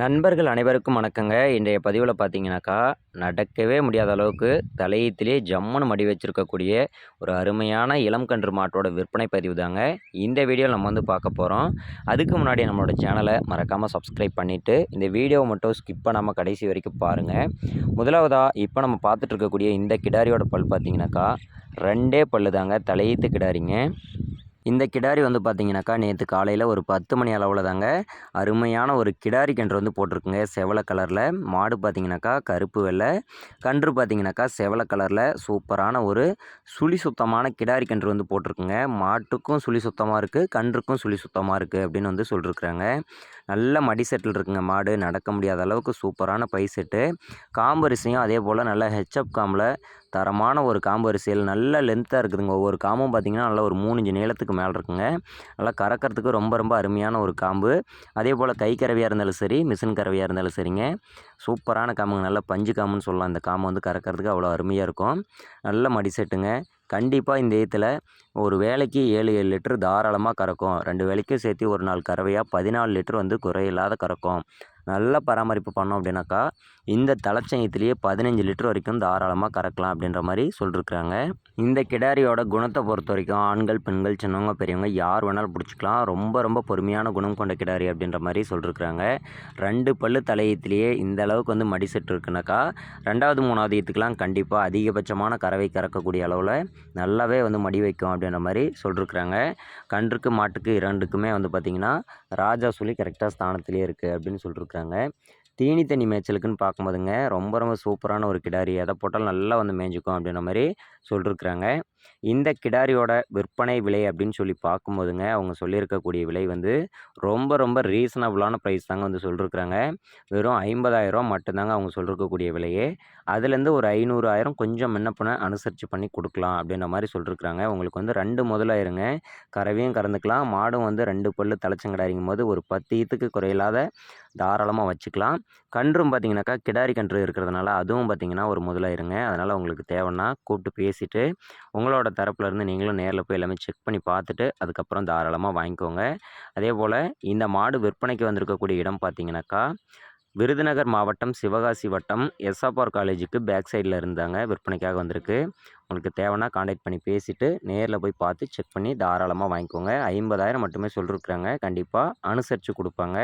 நண்பர்கள் அனைவருக்கும் வணக்கங்க. இன்றைய பதிவில் பார்த்தீங்கன்னாக்கா நடக்கவே முடியாத அளவுக்கு தலையத்திலே ஜம்முன்னு மடி வச்சுருக்கக்கூடிய ஒரு அருமையான இளம் கன்று மாட்டோட விற்பனை பதிவு தாங்க. இந்த வீடியோவில் நம்ம வந்து பார்க்க போகிறோம் அதுக்கு முன்னாடி நம்மளோட சேனலை மறக்காமல் சப்ஸ்கிரைப் பண்ணிவிட்டு இந்த வீடியோவை மட்டும் ஸ்கிப் பண்ணாமல் கடைசி வரைக்கும் பாருங்கள் முதலாவதாக இப்போ நம்ம பார்த்துட்டு இருக்கக்கூடிய இந்த கிடாரியோட பல் பார்த்தீங்கன்னாக்கா ரெண்டே பல்லு தாங்க தலையீத்து கிடாரிங்க. இந்த கிடாரி வந்து பார்த்தீங்கன்னாக்கா நேற்று காலையில் ஒரு பத்து மணி அளவில் தாங்க அருமையான ஒரு கிடாரி கன்று வந்து போட்டிருக்குங்க. செவலை கலரில். மாடு பார்த்தீங்கன்னாக்கா கருப்பு வெள்ளை. கன்று பார்த்தீங்கன்னாக்கா செவலை கலரில். சூப்பரான ஒரு சுழி சுத்தமான கிடாரி கன்று வந்து போட்டிருக்குங்க. மாட்டுக்கும் சுழி சுத்தமாக இருக்குது கன்றுக்கும் சுழி சுத்தமாக இருக்குது அப்படின்னு வந்து சொல்லியிருக்கிறாங்க நல்ல மடி செட்டில் இருக்குங்க மாடு. நடக்க முடியாத அளவுக்கு சூப்பரான பை செட்டு. காம்பரிசையும் அதே போல் நல்ல ஹெச்அப் காம்பில் தரமான ஒரு காம்பு அரிசியில் நல்ல லென்த்தாக இருக்குதுங்க. ஒவ்வொரு காம்பும் பார்த்திங்கன்னா நல்லா ஒரு மூணு இஞ்சு நீளத்துக்கு மேலே இருக்குங்க. நல்லா கறக்கிறதுக்கு ரொம்ப ரொம்ப அருமையான ஒரு காம்பு. அதே போல் கை கறவையாக இருந்தாலும் சரி மிஷின் கறவையாக இருந்தாலும் சரிங்க. சூப்பரான காம்புங்க. நல்ல பஞ்சு காம்புன்னு சொல்லலாம். இந்த காம்பு வந்து கறக்கிறதுக்கு அவ்வளோ அருமையாக இருக்கும். நல்ல மடி செட்டுங்க. கண்டிப்பாக இந்த ஏத்தில் ஒரு வேலைக்கு ஏழு ஏழு லிட்டர் தாராளமாக கறக்கும். ரெண்டு வேலைக்கும் சேர்த்து ஒரு நாள் கறவையாக பதினாலு லிட்டர் வந்து குறையில்லாத கறக்கும். நல்ல பராமரிப்பு பண்ணோம் அப்படின்னாக்கா இந்த தலைச்சங்கத்திலேயே பதினஞ்சு லிட்டர் வரைக்கும் தாராளமாக கறக்கலாம் அப்படின்ற மாதிரி சொல்லியிருக்கிறாங்க இந்த கிடாரியோட குணத்தை பொறுத்த வரைக்கும் ஆண்கள் பெண்கள் சின்னவங்க பெரியவங்க யார் வேணாலும் பிடிச்சிக்கலாம். ரொம்ப ரொம்ப பொறுமையான குணம் கொண்ட கிடாரி அப்படின்ற மாதிரி சொல்லியிருக்கிறாங்க ரெண்டு பல்லு தலையத்திலேயே இந்த அளவுக்கு வந்து மடி செட்டு இருக்குனாக்கா ரெண்டாவது மூணாவது ஈத்துக்கெலாம் கண்டிப்பாக அதிகபட்சமான கறவை கறக்கக்கூடிய அளவில் நல்லாவே வந்து மடி வைக்கும் அப்படின்ற மாதிரி சொல்லியிருக்கிறாங்க கன்றுக்கு மாட்டுக்கு இரண்டுக்குமே வந்து பார்த்திங்கன்னா ராஜா சொல்லி கரெக்டாக ஸ்தானத்திலே இருக்குது அப்படின்னு சொல்லியிருக்கிறாங்க தீனி தண்ணி மேய்ச்சலுக்குன்னு பார்க்கும்போதுங்க ரொம்ப ரொம்ப சூப்பரான ஒரு கிடாரி. எதை போட்டாலும் நல்லா வந்து மேய்ஞ்சிக்கும் அப்படின்ற மாதிரி சொல்லியிருக்கிறாங்க இந்த கிடாரியோட விற்பனை விலை அப்படின்னு சொல்லி பார்க்கும்போதுங்க அவங்க சொல்லியிருக்கக்கூடிய விலை வந்து ரொம்ப ரொம்ப ரீசனபுளான ப்ரைஸ் தாங்க வந்து சொல்லியிருக்கிறாங்க வெறும் ஐம்பதாயிரம் மட்டும்தாங்க அவங்க சொல்லியிருக்கக்கூடிய விலையே. அதுலேருந்து ஒரு ஐநூறு ஆயிரம் கொஞ்சம் என்ன பண்ண அனுசரித்து பண்ணி கொடுக்கலாம் அப்படின்ற மாதிரி சொல்லியிருக்கிறாங்க உங்களுக்கு வந்து ரெண்டு முதலாயிருங்க. கறவையும் கறந்துக்கலாம். மாடும் வந்து ரெண்டு பல்லு தலைச்சங்கடாரிங்கும் போது ஒரு பத்து ஈத்துக்கு குறையில்லாத தாராளமாக வச்சுக்கலாம். கன்றும் பார்த்திங்கனாக்கா கிடாரி கன்று இருக்கிறதுனால அதுவும் பார்த்தீங்கன்னா ஒரு முதலாயிருங்க. அதனால் உங்களுக்கு தேவைன்னா கூப்பிட்டு பேசிவிட்டு உங்களோட தரப்புலேருந்து நீங்களும் நேரில் போய் எல்லாமே செக் பண்ணி பார்த்துட்டு அதுக்கப்புறம் தாராளமாக வாங்கிக்கோங்க. அதே போல் இந்த மாடு விற்பனைக்கு வந்திருக்கக்கூடிய இடம் பார்த்தீங்கன்னாக்கா விருதுநகர் மாவட்டம் சிவகாசி வட்டம் எஸ்ஆப்ஆர் காலேஜுக்கு பேக் சைடில் இருந்தாங்க. விற்பனைக்காக வந்திருக்கு. உங்களுக்கு தேவைன்னா காண்டாக்ட் பண்ணி பேசிவிட்டு நேரில் போய் பார்த்து செக் பண்ணி தாராளமாக வாங்கிக்கோங்க. ஐம்பதாயிரம் மட்டுமே சொல்லிருக்குறாங்க. கண்டிப்பாக அனுசரித்து கொடுப்பாங்க.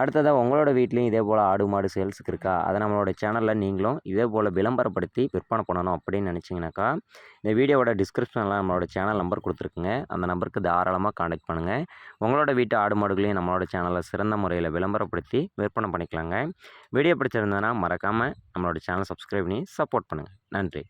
அடுத்ததாக உங்களோட வீட்லேயும் இதே போல் ஆடு மாடு சேல்ஸுக்கு இருக்கா? அதை நம்மளோட சேனலில் நீங்களும் இதே போல் விளம்பரப்படுத்தி விற்பனை பண்ணணும் அப்படின்னு நினச்சிங்கனாக்கா இந்த வீடியோவோட டிஸ்கிரிப்ஷனில் நம்மளோட சேனல் நம்பர் கொடுத்துருக்குங்க. அந்த நம்பருக்கு தாராளமாக காண்டாக்ட் பண்ணுங்கள் உங்களோட வீட்டு ஆடு மாடுகளையும் நம்மளோட சேனலில் சிறந்த முறையில் விளம்பரப்படுத்தி விற்பனை பண்ணிக்கலாங்க. வீடியோ பிடிச்சிருந்ததுன்னா மறக்காமல் நம்மளோட சேனல் சப்ஸ்கிரைப் பண்ணி சப்போர்ட் பண்ணுங்கள் நன்றி.